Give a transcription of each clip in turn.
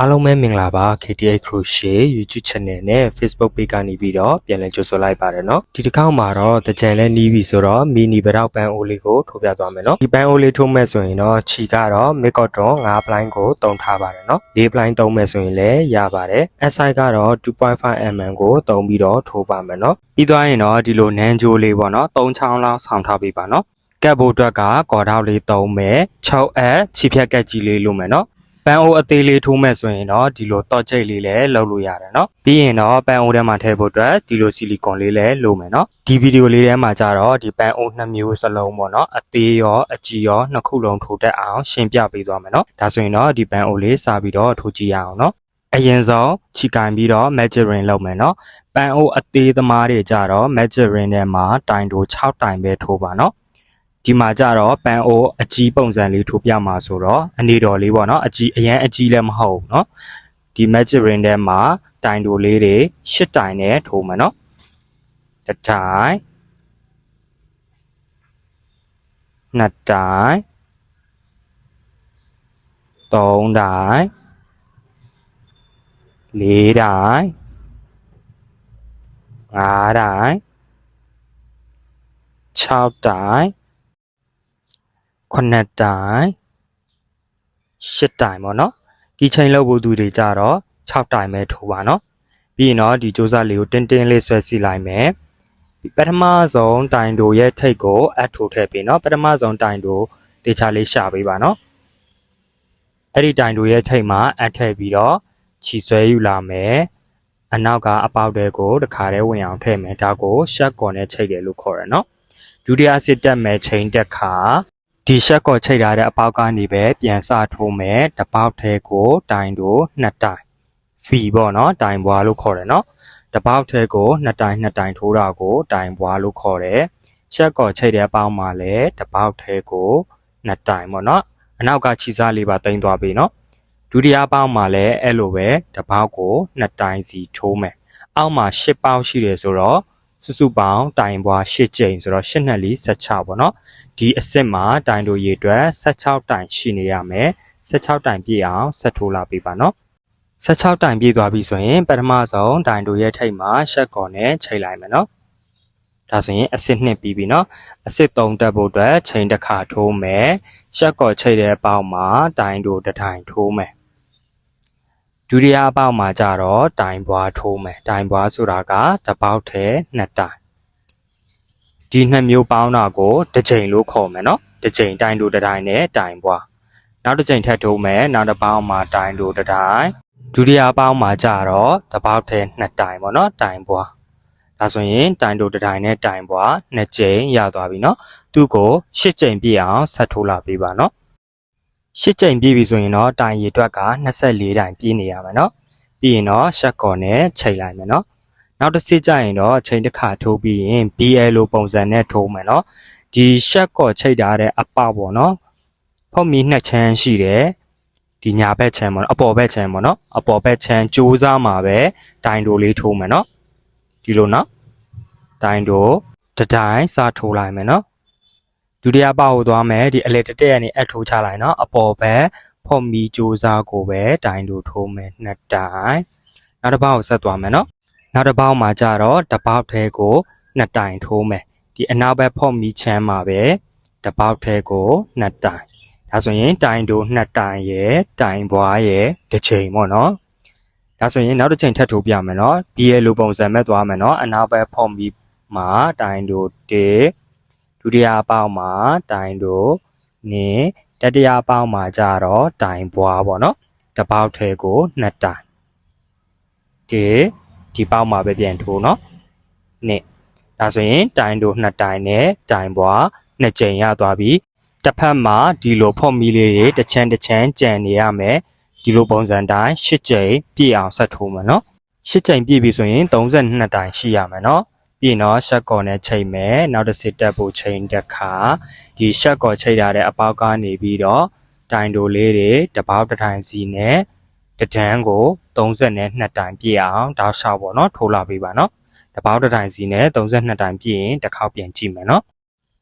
အားလုံးပဲမင်္ဂလာပါ KTA Crochet YouTube Channel နဲ့ Facebook Page ကနေပြီးတော့ပြန်လည်ကြိုဆိုလိုက်ပါရနော်ဒီတစ်ခေါက်မှာတော့တကြံလဲနီးပြီဆိုတော့မီနီဗရောက်ပန်းအိုလေးကိုထိုးပြသွားမယ်နော်ဒီပန်းအိုလေးထိုးမဲ့ဆိုရင်တော့ခြိကတော့ Microdon 5 blind ကိုတုံထားပါရနော်၄ blind တုံမဲ့ဆိုရင်လည်းရပါတယ် SI ကတော့2.5 mm ကိုတုံပြီးတော့ထိုးပါမယ်နော်ပြီးသွားရင်တော့ဒီလိုနန်းကြိုးလေးပေါ့နော်၃ချောင်းလောက်ဆောင်ထားပေးပါနော်ကတ်ဖို့အတွက်ကကော်ထောက်လေးတုံမယ် 6S ခြိဖြတ်ကတ်ကြီးလေးလုပ်မယ်နော် ပန်းအိုးအသေးလေးထိုးမဲ့ဆိုရင်တော့ဒီလိုတော့ချိတ်လေးလည်းလုပ်လို့ရတယ်เนาะပြီးရင်တော့ပန်းအိုးထဲမှာထည့်ဖို့အတွက်ဒီလိုဆီလီကွန်လေးလည်းလိုမယ်เนาะဒီဗီဒီယိုလေးထဲမှာကြတော့ဒီပန်းအိုးနှစ်မျိုးစလုံးပေါ့เนาะအသေးရောအကြီးရောနှစ်ခုလုံးထိုးတတ်အောင်ရှင်းပြပေးသွားမယ်เนาะဒါဆိုရင်တော့ဒီပန်းအိုးလေးစပြီးတော့ထိုးကြည့်ရအောင်เนาะအရင်ဆုံးချီကင်ပြီးတော့ magic ring လုပ်မယ်เนาะပန်းအိုးအသေးသမားတွေကြတော့ magic ring ထဲမှာတိုင်တို6တိုင်ပဲထိုးပါเนาะ ဒီမှာကြတော့ပန်အိုအကြီးပုံစံလေးထိုးပြမှာဆိုတော့အနေတော်လေးပေါ့နော်အကြီးအရန်အကြီးလည်းမဟုတ်ဘူးနော်ဒီ magic ring ထဲမှာတိုင်တိုလေးတွေရှစ်တိုင်နဲ့ထိုးမှာနော်တတိုင်နှစ်တိုင်သုံးတိုင်လေးတိုင်ငါးတိုင်6တိုင် ခုနှစ်တိုင်ရှစ်တိုင်ပေါ့နော်ကီချိန်လောက်ဖို့သူတွေကြတော့6တိုင်ပဲထိုးပါနော်ပြီးရင်တော့ဒီစူးစမ်းလေးကိုတင်းတင်းလေးဆွဲစီလိုက်မယ်ပထမဆုံးတိုင်တိုရဲ့ထိတ်ကိုအပ်ထိုးထည့်ပြီးနော်ပထမဆုံးတိုင်တိုတေချာလေးရှာပေးပါနော်အဲ့ဒီတိုင်တိုရဲ့ထိတ်မှာအပ်ထည့်ပြီးတော့ခြီဆွဲယူလာမယ်အနောက်ကအပေါက်တွေကိုတခါတည်းဝင်အောင်ထည့်မယ်ဒါကိုရှက်ကော်နဲ့ချိတ်တယ်လို့ခေါ်ရနော်ဒုတိယစစ်တက်မယ်ချိန်တက်ခါ ဒီရှက်ကော်ချိတ်ထားတဲ့အပေါက်ကနေပဲပြန်စထိုးမယ်တစ်ပေါက်ထဲကိုတိုင်တို့နှစ်တိုင်ဖီပေါ့နော်တိုင်ဘွားလို့ခေါ်တယ်နော်တစ်ပေါက်ထဲကိုနှစ်တိုင်နှစ်တိုင်ထိုးတာကိုတိုင်ဘွားလို့ခေါ်တယ်ရှက်ကော်ချိတ်တဲ့အပေါက်မှာလည်းတစ်ပေါက်ထဲကိုနှစ်တိုင်ပေါ့နော်အနောက်ကခြိစားလေးပါတင်သွားပြီနော်ဒုတိယပေါက်မှာလည်းအဲ့လိုပဲတစ်ပေါက်ကိုနှစ်တိုင်စီထိုးမယ်အောက်မှာရှစ်ပေါက်ရှိတယ်ဆိုတော့ စုစုပေါင်းတိုင်ဘွားရှစ်ကြိမ်ဆိုတော့ရှစ်နှစ်လီ16ပေါ့နော်ဒီအစစ်မှာတိုင်တို့ရေအတွက်16တိုင်ရှိနေရမယ်16တိုင်ပြည့်အောင်ဆက်ထိုးလာပေးပါနော်16တိုင်ပြည့်သွားပြီဆိုရင်ပထမဆုံးတိုင်တို့ရဲ့ထိပ်မှာရှက်ကော်နဲ့ချိန်လိုက်မယ်နော်ဒါဆိုရင်အစစ်နှစ်ပြီးပြီနော်အစစ်3တက်ဖို့အတွက်ချိန်တစ်ခါထိုးမယ်ရှက်ကော်ချိန်တဲ့အပေါက်မှာတိုင်တို့တစ်တိုင်ထိုးမယ် ဒုတိယအပေါက်မှာကြတော့တိုင်ပွားထိုးမယ်တိုင်ပွားဆိုတာကတစ်ပေါက်ထဲနှစ်တိုင်ဒီနှစ်မျိုးပေါင်းတာကိုတစ်ချိန်လို့ခေါ်မယ်နော်တစ်ချိန်တိုင်တူတစ်တိုင်းနဲ့တိုင်ပွားနောက်တစ်ချိန်ထပ်ထိုးမယ်နောက်တစ်ပေါင်းမှာတိုင်တူတစ်တိုင်းဒုတိယပေါင်းမှာကြတော့တစ်ပေါက်ထဲနှစ်တိုင်ပေါ့နော်တိုင်ပွားဒါဆိုရင်တိုင်တူတစ်တိုင်းနဲ့တိုင်ပွားနှစ်ချိန်ရသွားပြီနော်သူ့ကိုရှစ်ချိန်ပြည့်အောင်ဆက်ထိုးလာပေးပါနော် ရှစ်ချိန်ပြည့်ပြီဆိုရင်တော့တိုင်ရည်အတွက်က24တိုင်ပြည့်နေရမယ်နော်ပြီးရင်တော့ရှက်ကော်နဲ့ချိန်လိုက်မယ်နော် နောက်တစ်စစ်ကြရင်တော့ချိန်တစ်ခါထိုးပြီးရင် BL လိုပုံစံနဲ့ထိုးမယ်เนาะဒီရှက်ကော့ချိတ်ထားတဲ့အပပေါ့เนาะဖောက်မီနှစ်ချမ်းရှိတယ်ဒီညာဘက်ချမ်းပေါ့နော်အပေါ်ဘက်ချမ်းပေါ့နော်အပေါ်ဘက်ချမ်းကြိုးစားမှာပဲတိုင်တိုလေးထိုးမယ်เนาะဒီလိုเนาะတိုင်တိုတစ်တိုင်းစထိုးလိုက်မယ်เนาะ ဒုတိယပါကိုသွားမယ်ဒီအလဲတက်တက်ကနေအထိုးချလိုက်နော်အပေါ်ဘက်ဖော်မီစူးစားကိုပဲဒိုင်းတို့ထိုးမယ်နှစ်တိုင်းနောက်တစ်ပေါက်ကိုဆက်သွားမယ်နော်နောက်တစ်ပေါက်မှာကြတော့တစ်ပေါက်ထဲကိုနှစ်တိုင်းထိုးမယ်ဒီအနောက်ဘက်ဖော်မီချမ်းမှာပဲတစ်ပေါက်ထဲကိုနှစ်တိုင်းဒါဆိုရင်တိုင်တို့နှစ်တိုင်ရဲ့တိုင်ပွားရဲ့တစ်ချိန်ပေါ့နော်ဒါဆိုရင်နောက်တစ်ချိန်ထပ်ထိုးပြမယ်နော်ဒီရဲ့လိုပုံစံမဲ့သွားမယ်နော်အနောက်ဘက်ဖော်မီမှာတိုင်တို့1 ဒုတိယပေါက်မှာတိုင်တို့နင်းတတိယပေါက်မှာကြတော့တိုင်ပွားပေါ့နော်တပေါက်ထဲကိုနှစ်တိုင်ဒီဒီပေါက်မှာပဲပြန်ထိုးနော်နင်းဒါဆိုရင်တိုင်တို့နှစ်တိုင်နဲ့တိုင်ပွားနှစ်ကြိမ်ရသွားပြီတစ်ဖက်မှာဒီလိုဖော့မီလေးတွေတစ်ချမ်းတစ်ချမ်းကြံနေရမယ်ဒီလိုပုံစံတိုင်း၈ကြိမ်ပြည့်အောင်ဆက်ထိုးမယ်နော်၈ကြိမ်ပြည့်ပြီဆိုရင်32တိုင်ရှိရမယ်နော် ပြီးတော့ရှက်ကော်နဲ့ချိန်မယ်နောက်တစ်စစ်တက်ဖို့ချိန်တစ်ခါဒီရှက်ကော်ချိန်ရတဲ့အပေါက်ကနေပြီးတော့တိုင်တိုလေးတွေတစ်ပေါက်တစ်တိုင်စီနဲ့တဒန်းကို32တိုင်ပြည့်အောင်တောက်လျှောက်ပေါ့နော်ထိုးလာပေးပါနော်တပေါက်တစ်တိုင်စီနဲ့32တိုင်ပြည့်ရင်တစ်ခေါက်ပြန်ကြည့်မယ်နော်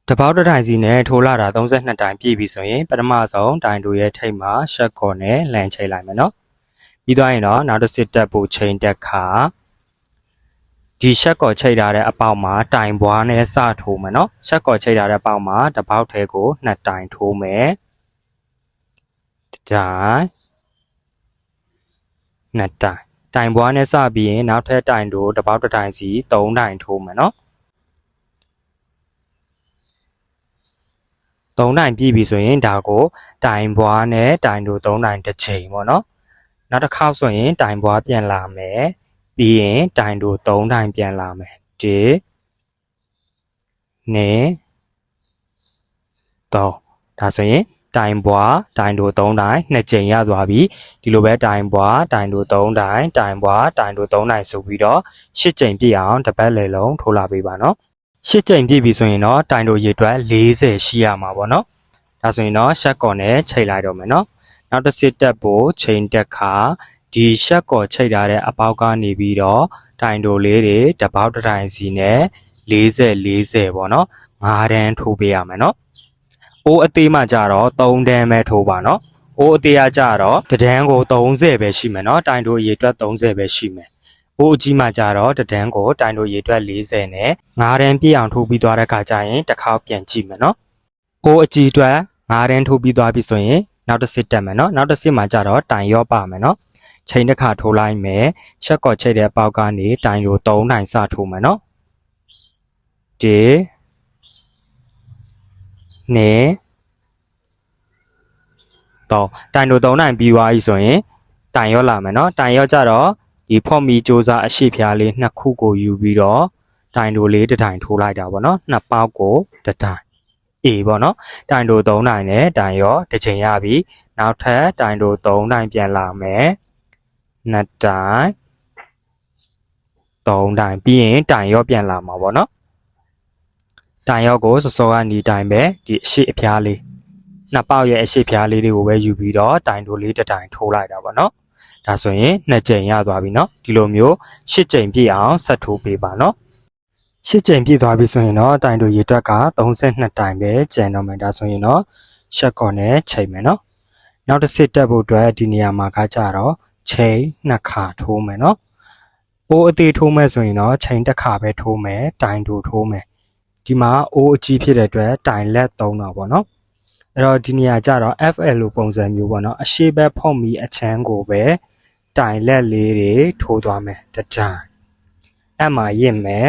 တပေါက်တစ်တိုင်စီနဲ့ထိုးလာတာ32တိုင်ပြည့်ပြီဆိုရင်ပထမဆုံးတိုင်တို့ရဲ့ထိပ်မှာရှက်ကော်နဲ့လန်ချိတ်လိုက်မယ်နော်ပြီးသွားရင်တော့နောက်တစ်စစ်တက်ဖို့ချိန်တက်ခါ ဒီရှက်ကော်ချိတ်ထားတဲ့အပေါက်မှာတိုင်ပွားနဲ့စထိုးမယ်နော်ရှက်ကော်ချိတ်ထားတဲ့အပေါက်မှာတစ်ပေါက်ထဲကိုနှစ်တိုင်ထိုးမယ်တစ်တိုင်နှစ်တိုင်တိုင်ပွားနဲ့စပြီးရင်နောက်ထပ်တိုင်တို့တစ်ပေါက်တစ်တိုင်စီသုံးတိုင်ထိုးမယ်နော်သုံးတိုင်ပြည့်ပြီဆိုရင်ဒါကိုတိုင်ပွားနဲ့တိုင်တို့သုံးတိုင်တစ်ချိန်ပေါ့နော်နောက်တစ်ခေါက်ဆိုရင်တိုင်ပွားပြန်လာမယ် ပြီးရင်တိုင်တို့သုံးတိုင်ပြန်လာမယ်ဒီနေတော့ဒါဆိုရင်တိုင်ပွားတိုင်တို့သုံးတိုင်နှစ်ချိန်ရသွားပြီဒီလိုပဲတိုင်ပွားတိုင်တို့သုံးတိုင်တိုင်ပွားတိုင်တို့သုံးတိုင်ဆိုပြီးတော့ရှစ်ချိန်ပြည့်အောင်တစ်ပတ်လည်လုံးထိုးလာပေးပါနော်ရှစ်ချိန်ပြည့်ပြီဆိုရင်တော့တိုင်တို့ရေတွက်40ရှိရမှာပေါ့နော်ဒါဆိုရင်တော့ရှက်ကော်နဲ့ချိန်လိုက်တော့မယ်နော်နောက်တစ်စစ်တက်ဖို့ချိန်တက်ခါ ဒီရှက်ကော်ချိန်ထားတဲ့အပေါက်ကနေပြီးတော့တိုင်တို့လေးတွေတစ်ပေါက်တစ်တိုင်စီနဲ့40 40ပေါ့နော်5တန်းထိုးပေးရမယ်နော်အိုးအသေးမှကြတော့3တန်းပဲထိုးပါနော်။အိုးအသေးကကြတော့တဒန်းကို30ပဲရှိမယ်နော်။တိုင်တို့ရေတွက်30ပဲရှိမယ်။အိုးအကြီးမှကြတော့တဒန်းကိုတိုင်တို့ရေတွက်40နဲ့9တန်းပြည့်အောင်ထိုးပြီးသွားတဲ့ခါကျရင်တစ်ခေါက်ပြန်ကြည့်မယ်နော်။အိုးအကြီးတွက်9တန်းထိုးပြီးသွားပြီဆိုရင်နောက်တစ်စစ်တက်မယ်နော်။နောက်တစ်စစ်မှကြတော့တိုင်ရောပါမယ်နော်။ ချိန်တစ်ခါထိုးလိုက်မယ်ချက်ကော့ချိတ်တဲ့ပေါက်ကနေတိုင်ကို3နိုင်စထိုးမယ်နော်ဒီနေတော့တိုင်တို့3နိုင်ပြီးွားပြီဆိုရင်တိုင်ရောလာမယ်နော်တိုင်ရောကြတော့ဒီဖော့မီစ조사အရှိဖျားလေးနှစ်ခုကိုယူပြီးတော့တိုင်တို့လေးတစ်တိုင်ထိုးလိုက်တာပေါ့နော်နှစ်ပေါက်ကိုတစ်တိုင် A ပေါ့နော်တိုင်တို့3နိုင်နဲ့တိုင်ရောတစ်ချိန်ရပြီနောက်ထပ်တိုင်တို့3နိုင်ပြန်လာမယ် နှစ်တိုင်3တိုင်ပြီးရင်တိုင်ရောပြန်လာမှာပေါ့เนาะတိုင်ရောကိုစောစောကနေတိုင်ပဲဒီအရှိအဖျားလေးနှစ်ပေါက်ရဲ့အရှိဖျားလေးတွေကိုပဲယူပြီးတော့တိုင်တိုလေးတစ်တိုင်ထိုးလိုက်တာပေါ့နော်ဒါဆိုရင်နှစ်ကြိမ်ရသွားပြီနော်ဒီလိုမျိုးရှစ်ကြိမ်ပြည့်အောင်ဆက်ထိုးပေးပါနော်ရှစ်ကြိမ်ပြည့်သွားပြီဆိုရင်တော့တိုင်တိုရေတွက်က32တိုင်ပဲကျန်တော့မယ်ဒါဆိုရင်တော့ရှက်ကော်နဲ့ချိန်မယ်နော်နောက်တစ်စစ်တက်ဖို့အတွက်ဒီနေရာမှာကကြတော့ ချိန်နှစ်ခါထိုးမယ်နော်အိုးအသေးထိုးမယ်ဆိုရင်တော့ချိန်တစ်ခါပဲထိုးမယ်တိုင်တိုထိုးမယ်ဒီမှာအိုးအကြီးဖြစ်တဲ့အတွက်တိုင်လက်သုံးတာပေါ့နော်အဲ့တော့ဒီနေရာကျတော့ FL လိုပုံစံမျိုးပေါ့နော်အရှိဘက်ဖောက်မီအချမ်းကိုပဲတိုင်လက်လေးတွေထိုးသွားမယ်တကြိုင်အဲ့မှာရင့်မယ်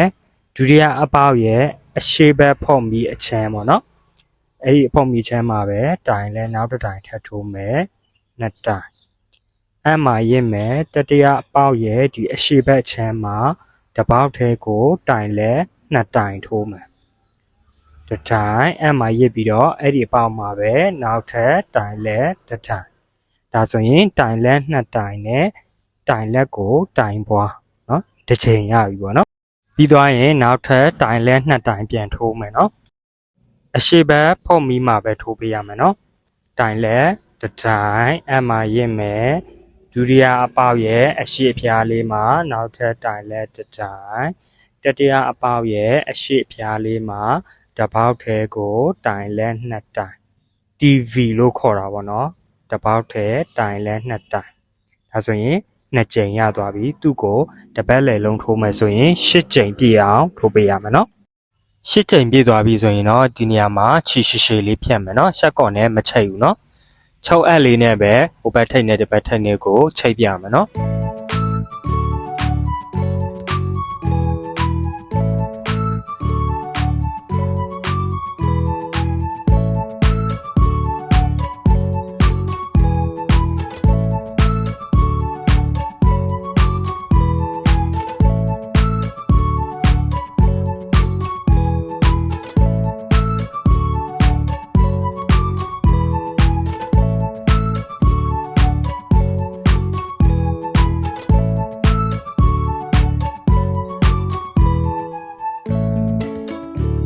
ဒုတိယအပေါက်ရဲ့အရှိဘက်ဖောက်မီအချမ်းပေါ့နော်အဲ့ဒီဖောက်မီချမ်းမှာပဲတိုင်လဲနောက်တစ်တိုင်ထပ်ထိုးမယ်နှစ်တိုင် အဲ့မှာရင့်မယ်တတိယအပေါက်ရဲ့ဒီအရှိဘက်ချမ်းမှာတစ်ပေါက်ထဲကိုတိုင်လဲနှစ်တိုင်ထိုးမယ်တစ်တိုင်အဲ့မှာရစ်ပြီးတော့အဲ့ဒီအပေါက်မှာပဲနောက်ထပ်တိုင်လက်တစ်တိုင်ဒါဆိုရင်တိုင်လက်နှစ်တိုင်နဲ့တိုင်လက်ကိုတိုင်ပွားเนาะတစ်ချိန်ရပြီပေါ့เนาะပြီးသွားရင်နောက်ထပ်တိုင်လက်နှစ်တိုင်ပြန်ထိုးမယ်เนาะအရှိဘက်ဖုတ်မီမှာပဲထိုးပေးရမယ်เนาะတိုင်လက်တစ်တိုင်အဲ့မှာရစ်မယ် ဒုတိယအပေါက်ရဲ့အရှိအဖျားလေးမှာနောက်ထပ်တိုင်လက်တစ်တိုင်တတိယအပေါက်ရဲ့အရှိအဖျားလေးမှာတပေါက်ထဲကိုတိုင်လဲနှစ်တိုင် TV လို့ခေါ်တာပေါ့နော်တပေါက်ထဲတိုင်လဲနှစ်တိုင်ဒါဆိုရင်နှစ်ကြိမ်ရသွားပြီသူ့ကိုတပတ်လည်လုံးထိုးမယ်ဆိုရင်ရှစ်ကြိမ်ပြည့်အောင်ထိုးပေးရမယ်နော်ရှစ်ကြိမ်ပြည့်သွားပြီဆိုရင်တော့ဒီနေရာမှာချီရှိရှိလေးဖြတ်မယ်နော်ရှက်ကော့နဲ့မချိတ်ဘူးနော် 6အပ်လေးနဲ့ပဲဟိုဘက်ထိတ်နဲ့ဒီဘက်ထိတ်နဲ့ကိုချိတ်ပြမယ်နော်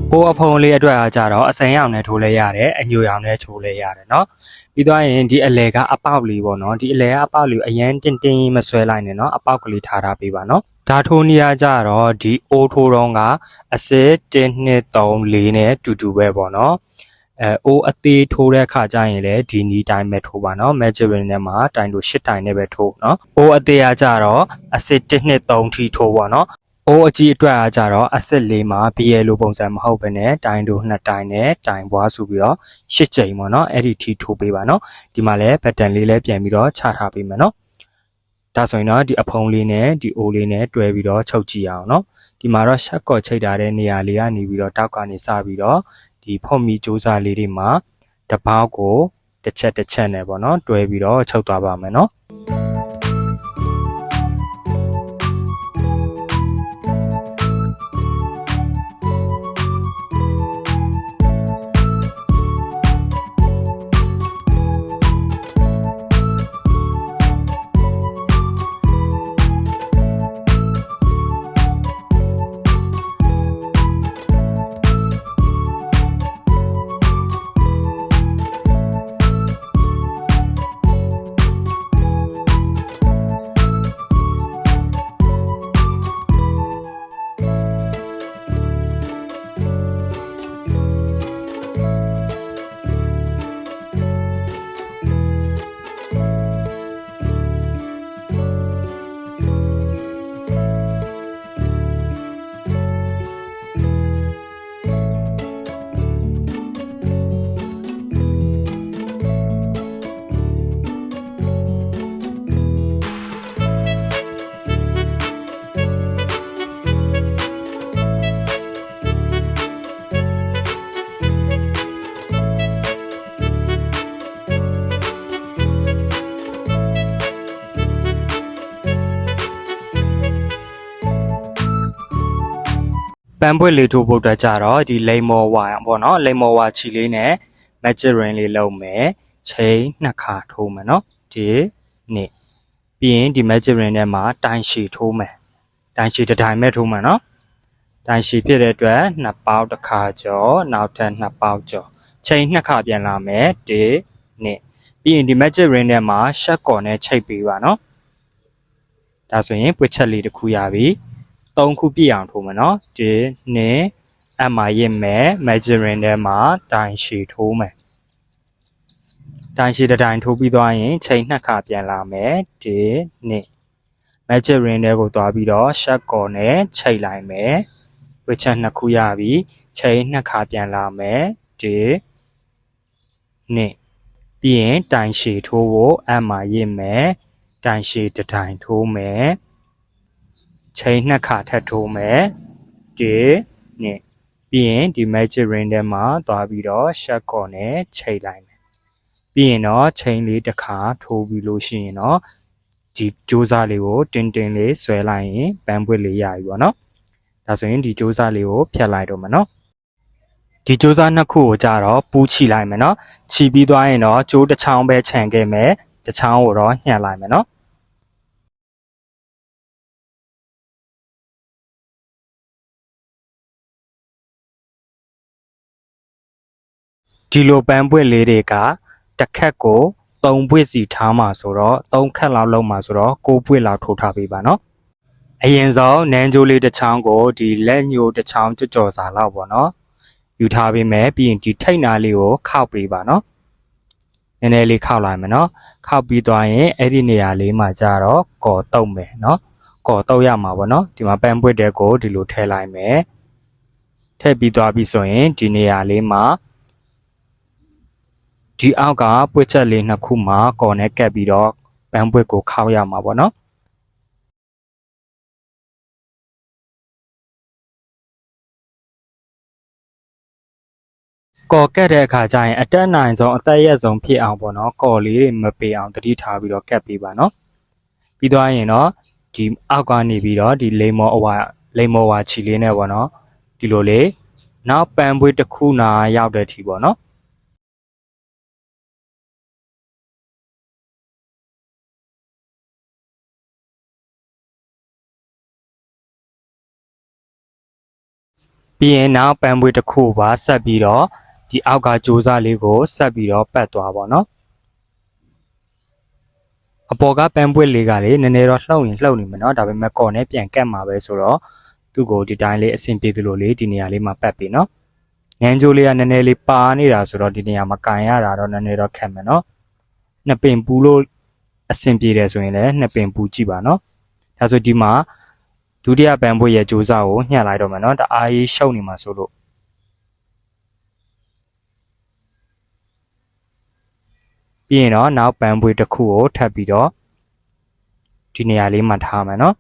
ဟိုအဖုံလေးအတွက်အားကြတော့အစိမ်းရောင်နဲ့ထိုးလဲရတယ်အညိုရောင်နဲ့ထိုးလဲရတယ်เนาะပြီးသွားရင်ဒီအလဲကအပေါက်လေးပေါ့เนาะဒီအလဲကအပေါက်လေးကိုအရန်တင်းတင်းမဆွဲလိုက်နဲ့เนาะအပေါက်ကလေးထားထားပေးပါเนาะဒါထိုးနေရကြတော့ဒီအိုးထိုးတော့ကအစစ်1 2 3 4နဲ့တူတူပဲပေါ့เนาะ အဲအိုးအသေးထိုးတဲ့အခါကျရင်လည်းဒီနီးတိုင်းပဲထိုးပါနော် magic ring ထဲမှာတိုင်လို့၈တိုင်နဲ့ပဲထိုးနော်အိုးအသေးကကြတော့အစစ်1နှစ်3ထိထိုးပါနော် အိုးအကြီးအတွက်အားကြတော့အစစ်လေးမှာ BL လိုပုံစံမဟုတ်ဘဲနဲ့တိုင်တို့နှစ်တိုင်နဲ့တိုင်ပွားဆိုပြီးတော့ရှစ်ကြိမ်ပေါ့နော်အဲ့ဒီထိထိုးပေးပါနော်ဒီမှာလည်းဘတ်တန်လေးလည်းပြန်ပြီးတော့ချထားပေးမယ်နော်ဒါဆိုရင်တော့ဒီအဖုံးလေးနဲ့ဒီအိုးလေးနဲ့တွဲပြီးတော့ချုပ်ကြည့်အောင်နော်ဒီမှာတော့ရှက်ကော့ချိတ်ထားတဲ့နေရာလေးကနေပြီးတော့တောက်ကနေစပြီးတော့ဒီဖော့မီစူးစားလေးတွေမှာတပေါက်ကိုတစ်ချက်တစ်ချက်နဲ့ပေါ့နော်တွဲပြီးတော့ချုပ်သွားပါမယ်နော် န်းပွက်လေးထိုးဖို့အတွက်ကြတော့ဒီလိမ်မော်ဝါပေါ့နော်လိမ်မော်ဝါချီလေးနဲ့ magic ring လေးလုံးမယ်ချိန်နှစ်ခါထိုးမယ်နော်ဒီနေ့ပြီးရင်ဒီ magic ring ထဲမှာတိုင်ရှည်ထိုးမယ်တိုင်ရှည်တစ်တိုင်မဲ့ထိုးမယ်နော်တိုင်ရှည်ဖြစ်တဲ့အတွက်နှစ်ပေါက်တစ်ခါကျော်နောက်ထပ်နှစ်ပေါက်ကျော်ချိန်နှစ်ခါပြန်လာမယ်ဒီနေ့ပြီးရင်ဒီ magic ring ထဲမှာရှက်ကော်နဲ့ချိတ်ပေးပါနော်ဒါဆိုရင်ပွက်ချက်လေးတစ်ခုရပြီ ၃ခုပြည့်အောင်ထိုးမယ်နော်ဒီနှစ်အမှရစ်မယ် measuring ထဲမှာတိုင်ရှည်ထိုးမယ်တိုင်ရှည်တစ်တိုင်ထိုးပြီးသွားရင်ချိန်နှစ်ခါပြန်လာမယ်ဒီနှစ် measuring ထဲကိုသွားပြီးတော့ shot ကော်နဲ့ချိန်လိုက်မယ်ဝစ်ချက်နှစ်ခုရပြီချိန်နှစ်ခါပြန်လာမယ်ဒီနှစ်ပြီးရင်တိုင်ရှည်ထိုးဖို့အမှရစ်မယ်တိုင်ရှည်တစ်တိုင်ထိုးမယ် ချိန်နှစ်ခါထပ်ထိုးမယ်ဒီနှစ်ပြီးရင်ဒီ magic ring ထဲမှာသွားပြီးတော့ shut ကော်နဲ့ချိန်လိုက်မယ်ပြီးရင်တော့ချိန်လေးတစ်ခါထိုးပြီးလို့ရှိရင်တော့ဒီကြိုးစားလေးကိုတင်းတင်းလေးဆွဲလိုက်ရင်ပန်းပွက်လေးရပြီပေါ့နော်ဒါဆိုရင်ဒီကြိုးစားလေးကိုဖြတ်လိုက်တော့မယ်နော်ဒီကြိုးစားနှစ်ခုကိုကြတော့ပူးချီလိုက်မယ်နော်ချီပြီးသွားရင်တော့ကြိုးတစ်ချောင်းပဲခြံခဲ့မယ်တစ်ချောင်းကိုတော့ညှက်လိုက်မယ်နော် ဒီလိုပန်းပွင့်လေးတွေကတစ်ခက်ကို3ပွင့်စီထားမှာဆိုတော့3ခက်လောက်လုံးမှာဆိုတော့6ပွင့်လောက်ထိုးထားပေးပါနော်အရင်ဆုံးနန်းကြိုးလေးတစ်ချောင်းကိုဒီလက်ညိုတစ်ချောင်းကြော်ကြော်စာလောက်ပေါ့နော်ယူထားပေးမယ်ပြီးရင်ဒီထိတ်နာလေးကိုခောက်ပေးပါနော်နည်းနည်းလေးခောက်လိုက်မယ်နော်ခောက်ပြီးသွားရင်အဲ့ဒီနေရာလေးမှာကျတော့ကော်တုတ်မယ်နော်ကော်တုတ်ရမှာပေါ့နော်ဒီမှာပန်းပွင့်တဲ့ကိုဒီလိုထည့်လိုက်မယ်ထည့်ပြီးသွားပြီဆိုရင်ဒီနေရာလေးမှာ ဒီအောက်ကပွက်ချက်လေးနှစ်ခုမှာကော်နဲ့ကပ်ပြီးတော့ပန်းပွက်ကိုခောက်ရမှာပေါ့နော်ကော်ကက်တဲ့အခါကျရင်အတက်နိုင်ဆုံးအသက်ရက်ဆုံးဖြစ်အောင်ပေါ့နော်ကော်လေးတွေမပေအောင်တတိထားပြီးတော့ကပ်ပေးပါနော်ပြီးသွားရင်တော့ဒီအောက်ကနေပြီးတော့ဒီလိမ္မောအဝါလိမ္မောဝါချီလေးနဲ့ပေါ့နော်ဒီလိုလေးနောက်ပန်းပွေးတစ်ခုနာရောက်တဲ့အထိပေါ့နော် ပြီးရင်နောက်ပန်းပွေးတစ်ခုပါဆက်ပြီးတော့ဒီအောက်ကကြိုးစားလေးကိုဆက်ပြီးတော့ပတ်သွားပါတော့အပေါ်ကပန်းပွေးလေးကလေနည်းနည်းတော့လှုပ်ရင်လှုပ်နေမှာเนาะဒါပေမဲ့ကော်နဲ့ပြန်ကတ်မှာပဲဆိုတော့သူ့ကိုဒီတိုင်းလေးအဆင်ပြေသလိုလေးဒီနေရာလေးမှာပတ်ပြီးเนาะ နန်းကြိုးလေးကနည်းနည်းလေးပါနေတာဆိုတော့ဒီနေရာမှာကန်ရတာတော့နည်းနည်းတော့ခက်မယ်နော်နှစ်ပင်ပူလို့အဆင်ပြေတယ်ဆိုရင်လည်းနှစ်ပင်ပူကြည့်ပါနော်ဒါဆိုဒီမှာ ဒုတိယပန်ပွေရဲ့ကြိုးစားကိုညှက်လိုက်တော့မယ်နော်တအားကြီးရှုပ်နေမှာဆိုလို့ပြီးရင်တော့နောက်ပန်ပွေတစ်ခုကိုထပ်ပြီးတော့ဒီနေရာလေးမှာထားမယ်နော်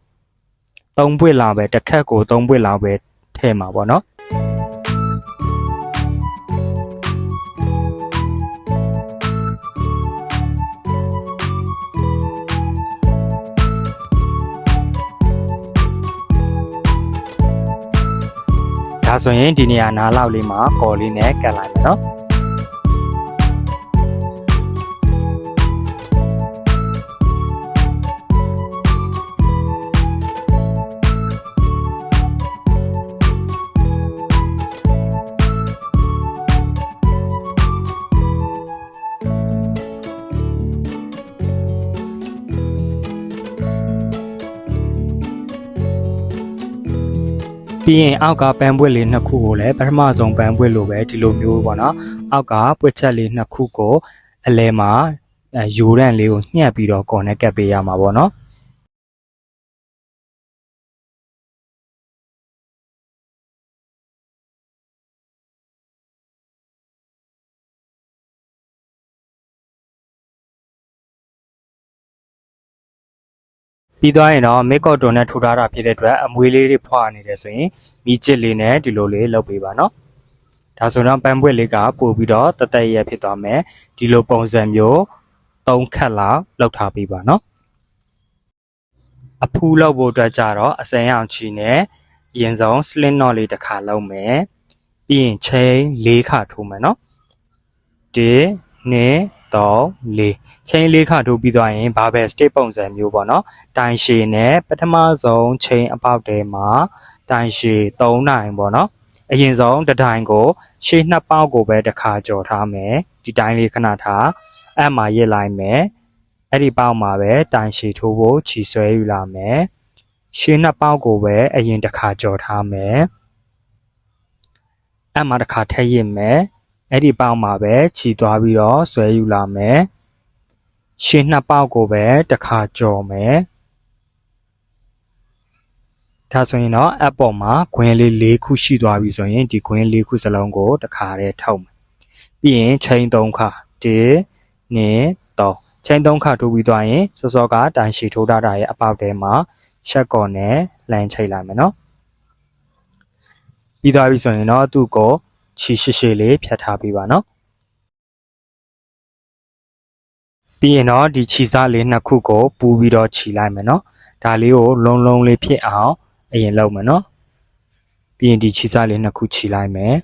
သုံးပွေလောက်ပဲတစ်ခက်ကိုသုံးပွေလောက်ပဲထည့်မှာပေါ့နော် ဆိုရင်ဒီနေရာနားလောက်လေးမှာကော်လေးနဲ့ကတ်လိုက်မယ်နော် ပြီးရင်အောက်ကပန်းပွက်လေးနှစ်ခုကိုလည်းပထမဆုံးပန်းပွက်လိုပဲဒီလိုမျိုးပေါ့နော်အောက်ကပွက်ချက်လေးနှစ်ခုကိုအလဲမှာအဲယူရန့်လေးကိုညှက်ပြီးတော့ကော်နဲ့ကပ်ပေးရမှာပေါ့နော် ပြီးသွားရင်တော့မေကော့တွန်နဲ့ထူထားတာဖြစ်တဲ့အတွက်အမွေလေးတွေဖွာနေတယ်ဆိုရင်မီးချစ်လေးနဲ့ဒီလိုလေးလုပ်ပေးပါနော်ဒါဆိုတော့ပန်းပွက်လေးကပို့ပြီးတော့တသက်ရက်ဖြစ်သွားမယ်ဒီလိုပုံစံမျိုး၃ခက်လောက်လောက်ထားပေးပါနော်အဖူးလောက်ဖို့အတွက်ကြတော့အစမ်းအောင်ချီနဲ့အရင်ဆုံး sling knot လေးတစ်ခါလုံးမယ်ပြီးရင် chain ၄ခါထိုးမယ်နော်1 2 3 4 chain ၄ခါထိုးပြီးသွားရင် barbell stick ပုံစံမျိုးပေါ့နော်တိုင်ရှည်နဲ့ပထမဆုံး chain အပေါက်ထဲမှာတိုင်ရှည်3နိုင်ပေါ့နော်အရင်ဆုံးတစ်တိုင်ကိုရှေ့နှစ်ပေါက်ကိုပဲတစ်ခါကြော်ထားမယ်ဒီတိုင်းလေးခဏထားအဲ့မှာရစ်လိုက်မယ်အဲ့ဒီပေါက်မှာပဲတိုင်ရှည်ထိုးဖို့ခြီဆွဲယူလာမယ်ရှေ့နှစ်ပေါက်ကိုပဲအရင်တစ်ခါကြော်ထားမယ်အဲ့မှာတစ်ခါထည့်ရစ်မယ် အဲ့ဒီပေါက်မှာပဲခြီသွားပြီးတော့ဆွဲယူလာမယ်ရှေ့နှစ်ပေါက်ကိုပဲတစ်ခါကြော်မယ်ဒါဆိုရင်တော့ app ပေါ်မှာခွင်းလေး၄ခုရှိသွားပြီဆိုရင်ဒီခွင်း၄ခုစလုံးကိုတစ်ခါတည်းထုတ်မယ်ပြီးရင် chain ၃ခါ1 2 3 chain ၃ခါထိုးပြီးသွားရင်စောစောကတိုင်ရှည်ထိုးထားတာရဲ့အပေါက်ထဲမှာရှက်ကော်နဲ့လမ်းချိတ်လိုက်မယ်နော်ပြီးသွားပြီဆိုရင်တော့သူ့ကို ချီရှိရှိလေးဖြတ်ထားပေးပါနော်ပြီးရင်တော့ဒီခြီစားလေးနှစ်ခုကိုပူပြီးတော့ခြီလိုက်မယ်နော်ဒါလေးကိုလုံးလုံးလေးဖြစ်အောင်အရင်လုပ်မယ်နော်ပြီးရင်ဒီခြီစားလေးနှစ်ခုခြီလိုက်မယ်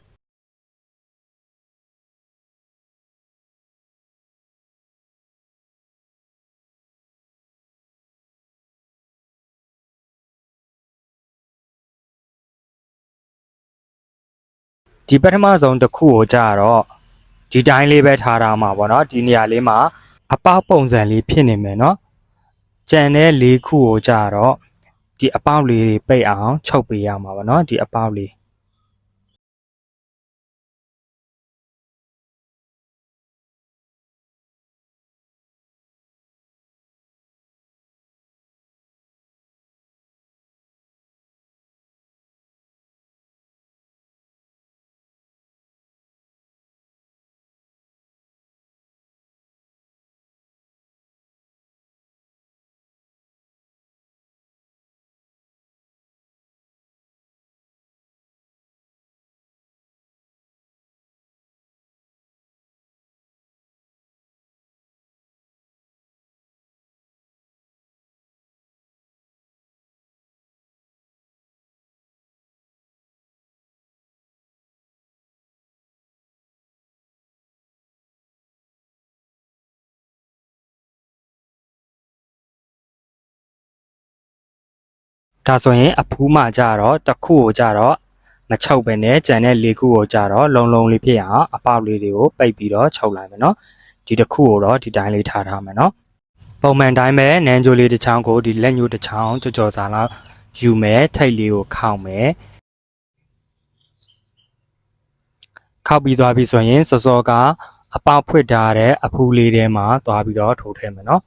ဒီပထမဆုံးတစ်ခုကိုကြာတော့ဒီတိုင်းလေးပဲထားထားမှာပေါ့နော်ဒီနေရာလေးမှာအပေါက်ပုံစံလေးဖြစ်နေမယ်နော်ကြံတဲ့လေးခုကိုကြာတော့ဒီအပေါက်လေးတွေပိတ်အောင်ချုပ်ပေးရမှာပေါ့နော်ဒီအပေါက်လေး ဒါဆိုရင်အဖူးမှကြာတော့တစ်ခုကိုကြာတော့မချုပ်ပဲနဲ့ကြံတဲ့လေးခုကိုကြာတော့လုံလုံလေးဖြစ်အောင်အပေါက်လေးတွေကိုပိတ်ပြီးတော့ချုပ်လိုက်မယ်နော်ဒီတစ်ခုကိုတော့ဒီတိုင်းလေးထားထားမယ်နော်ပုံမှန်တိုင်းပဲနန်းကြိုလေးတစ်ချောင်းကိုဒီလက်ညှိုးတစ်ချောင်းကြော်ကြော်စားလောက်ယူမယ်ထိတ်လေးကိုခောက်မယ်ခောက်ပြီးသွားပြီဆိုရင်စောစောကအပေါက်ဖွင့်ထားတဲ့အဖူးလေးထဲမှာသွားပြီးတော့ထိုးထည့်မယ်နော်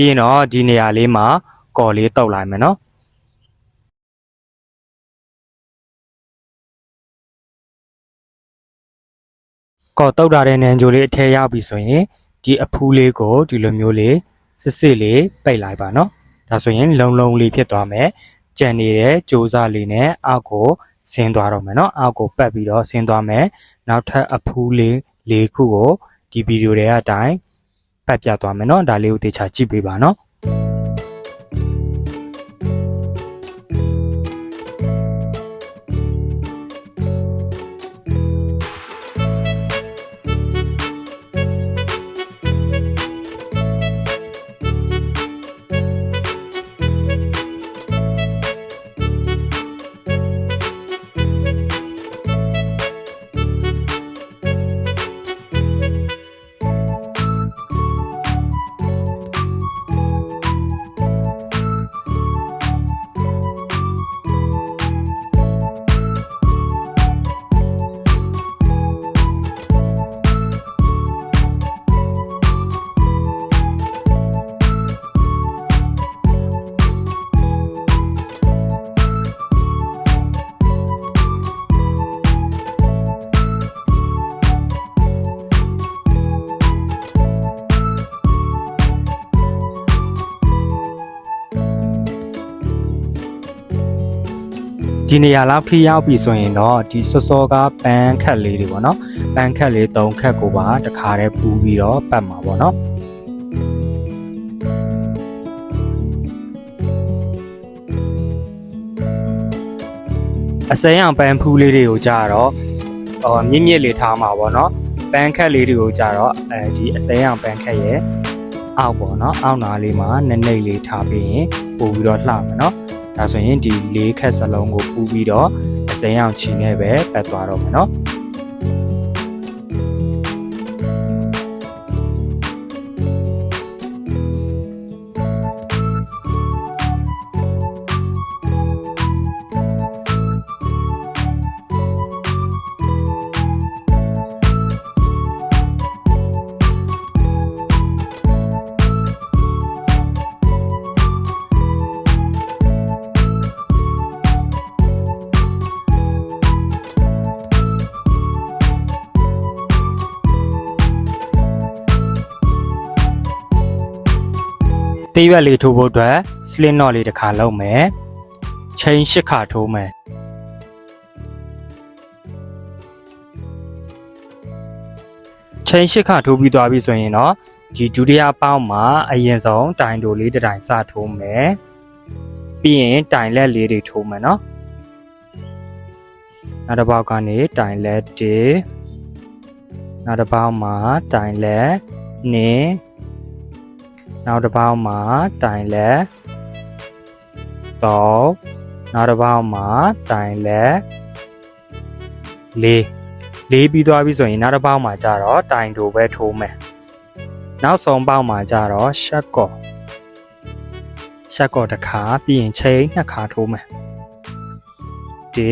ပြီးရင်တော့ဒီနေရာလေးမှာကော်လေးတုပ်လိုက်မယ်နော်ကော်တုတ်ထားတဲ့နန်ဂျိုလေးအထက်ရောက်ပြီဆိုရင်ဒီအဖူးလေးကိုဒီလိုမျိုးလေးစစ်စစ်လေးပိတ်လိုက်ပါနော်ဒါဆိုရင်လုံလုံလေးဖြစ်သွားမယ်ကြံနေတဲ့ကြိုးစားလေးနဲ့အောက်ကိုဆင်းသွားတော့မယ်နော်အောက်ကိုပတ်ပြီးတော့ဆင်းသွားမယ်နောက်ထပ်အဖူးလေးလေးခုကိုဒီဗီဒီယိုတွေအတိုင်း ပတ်ပြသွားမယ်နော်ဒါလေးကိုတေချာကြည့်ပေးပါနော် ဒီနေရာလောက်ထိရောက်ပြီဆိုရင်တော့ဒီစောစောကပန်းခက်လေးတွေပေါ့နော်ပန်းခက်လေး၃ခက်ကိုပါတခါတည်းပူပြီးတော့ပတ်မှာပေါ့နော်အစမ်းအောင်ပန်းဖူးလေးတွေကိုကြာတော့ဟောမြင့်မြင့်လေးထားမှာပေါ့နော်ပန်းခက်လေးတွေကိုကြာတော့အဲဒီအစမ်းအောင်ပန်းခက်ရဲ့အောက်ပေါ့နော်အောက်နာလေးမှာနက်နိတ်လေးထားပြီးရင်ပို့ပြီးတော့လှမယ်နော် ဒါဆိုရင်ဒီလေးခက်စလုံးကိုပူပြီးတော့အစိမ်းအောင်ချီနဲ့ပဲပတ်သွားတော့မယ်နော် တေးရွက်လေးထိုးဖို့အတွက် slit knot လေးတစ်ခါလုပ်မယ်ချိန်၈ခါထိုးမယ်ချိန်၈ခါထိုးပြီးသွားပြီဆိုရင်တော့ဒီဒုတိယပေါက်မှာအရင်ဆုံးတိုင်တိုလေးတစ်တိုင်စထိုးမယ်ပြီးရင်တိုင်လက်လေးတွေထိုးမယ်နော်နောက်တစ်ပေါက်ကနေတိုင်လက်1နောက်တစ်ပေါက်မှာတိုင်လက်2 နောက်တစ်ပေါက်မှာတိုင်လက်3နောက်တစ်ပေါက်မှာတိုင်လက်4လေးပြီးသွားပြီဆိုရင်နောက်တစ်ပေါက်မှာကျတော့တိုင်တိုပဲထိုးမယ်နောက်ဆုံးပေါက်မှာကျတော့ရှက်ကော့ရှက်ကော့တစ်ခါပြီးရင်ချိန်နှစ်ခါထိုးမယ်ဒီ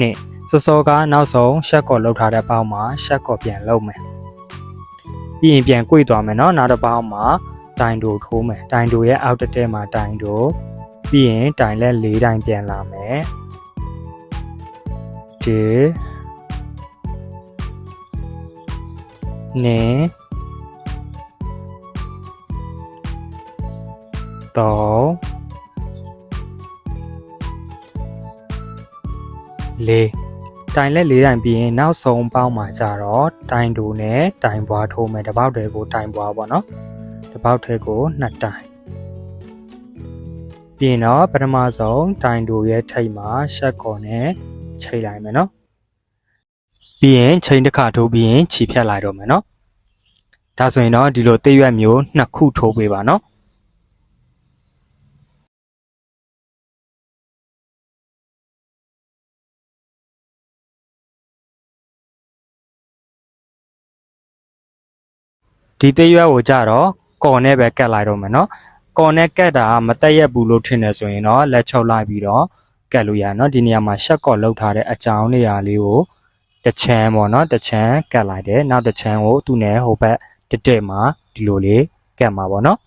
နှစ်စောစောကနောက်ဆုံးရှက်ကော့လောက်ထားတဲ့ပေါက်မှာရှက်ကော့ပြန်လုပ်မယ်ပြီးရင်ပြန်꿰သွားမယ်เนาะနောက်တစ်ပေါက်မှာ တိုင်တိုထိုးမယ်တိုင်တိုရဲ့အောက်တစ်တဲမှာတိုင်တိုပြီးရင်တိုင်လက်၄တိုင်ပြန်လာမယ်ဒီနေတော့လေးတိုင်လက်၄တိုင်ပြီးရင်နောက်ဆုံးပေါင်းမှာကြတော့တိုင်တူနဲ့တိုင်ပွားထိုးမယ်တစ်ပေါက်တည်းကိုတိုင်ပွားပေါ့နော်တစ် ပေါက်ထဲကိုနှစ်တိုင်ပြီးရင်တော့ပထမဆုံးတိုင်တူရဲ့ထိပ်မှာရှက်ကော်နဲ့ချိတ်လိုက်မယ်နော်ပြီးရင်ချိန်တစ်ခါထိုးပြီးရင်ခြေဖြတ်လိုက်တော့မယ်နော်ဒါဆိုရင်တော့ဒီလိုသိရွက်မျိုးနှစ်ခုထိုးပေးပါနော်ဒီသေးရွက်ကိုကြတော့ ကော်နဲ့ပဲကတ်လိုက်တော့မယ်နော်ကော်နဲ့ကတ်တာမတက်ရက်ဘူးလို့ထင်နေဆိုရင်တော့လက်ချုပ်လိုက်ပြီးတော့ကတ်လို့ရနော်ဒီနေရာမှာရှက်ကော်လောက်ထားတဲ့အကြောင်းနေရာလေးကိုတစ်ချမ်းပေါ့နော်တစ်ချမ်းကတ်လိုက်တယ်နောက်တစ်ချမ်းကိုသူ့နဲ့ဟိုဘက်တစ်တက်မှာဒီလိုလေးကတ်မှာပေါ့နော်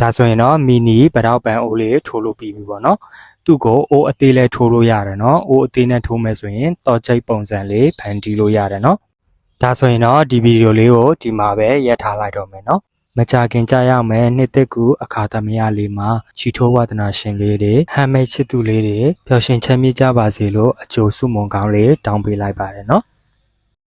ဒါဆိုရင်တော့မီနီပတောက်ပန်အိုးလေးထိုးလို့ပြီးပြီပေါ့နော်သူ့ကိုအိုးအသေးလေးထိုးလို့ရတယ်နော်အိုးအသေးနဲ့ထိုးမယ်ဆိုရင်တော်ချိတ်ပုံစံလေးဖန်တီးလို့ရတယ်နော် ဒါဆိုရင်တော့ဒီဗီဒီယိုလေးကိုဒီမှာပဲရပ်ထားလိုက်တော့မယ်နော်မကြခင်ကြရမယ်နှစ်သက်ကူအခါသမယလေးမှာချီထိုးဝဒနာရှင်လေးတွေဟမ်မိတ်ချစ်သူလေးတွေပျော်ရွှင်ချမ်းမြေ့ကြပါစေလို့အကျိုးဆုမွန်ကောင်းလေးတောင်းပေးလိုက်ပါတယ်နော်